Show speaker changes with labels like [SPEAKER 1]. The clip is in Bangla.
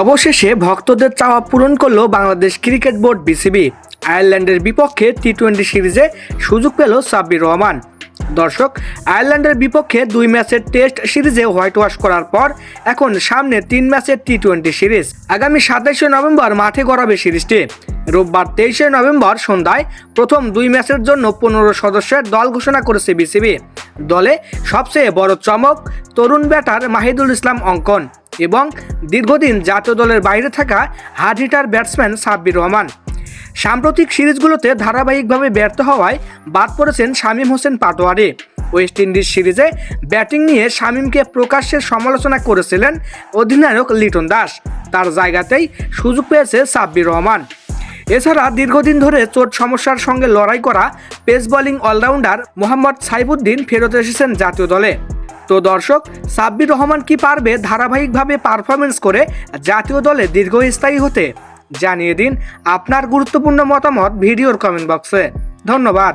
[SPEAKER 1] অবশেষে ভক্তদের চাওয়া পূরণ করল বাংলাদেশ ক্রিকেট বোর্ড বিসিবি। আয়ারল্যান্ডের বিপক্ষে টি টোয়েন্টি সিরিজে সুযোগ পেল সাব্বির রহমান। দর্শক, আয়ারল্যান্ডের বিপক্ষে দুই ম্যাচের টেস্ট সিরিজে হোয়াইট ওয়াশ করার পর এখন সামনে তিন ম্যাচের টি টোয়েন্টি সিরিজ। আগামী সাতাশে নভেম্বর মাঠে গড়াবে সিরিজটি। রোববার তেইশে নভেম্বর সন্ধ্যায় প্রথম দুই ম্যাচের জন্য পনেরো সদস্যের দল ঘোষণা করেছে বিসিবি। দলে সবচেয়ে বড় চমক তরুণ ব্যাটার মাহিদুল ইসলাম অঙ্কন। এবং দীর্ঘদিন জাতীয় দলের বাইরে থাকা hard hitter batsman Sabbir Rahman. সাম্প্রতিক সিরিজগুলোতে ধারাবাহিকভাবে ব্যর্থ হওয়ায় বাদ পড়েছেন শামীম হোসেন পাটোয়ারি। ওয়েস্ট ইন্ডিজ সিরিজে ব্যাটিং নিয়ে শামীমকে প্রকাশ্যে সমালোচনা করেছিলেন অধিনায়ক লিটন দাস। তার জায়গাতেই সুযোগ পেয়েছে সাব্বির রহমান। এছাড়া দীর্ঘদিন ধরে চোট সমস্যার সঙ্গে লড়াই করা pace bowling all rounder Mohammad Saifuddin ফেরত এসেছেন জাতীয় দলে। তো দর্শক, সাব্বির রহমান কি পারবে ধারাবাহিকভাবে পারফরমেন্স করে জাতীয় দলে দীর্ঘস্থায়ী হতে? জানিয়ে দিন আপনার গুরুত্বপূর্ণ মতামত ভিডিওর কমেন্ট বক্সে ধন্যবাদ।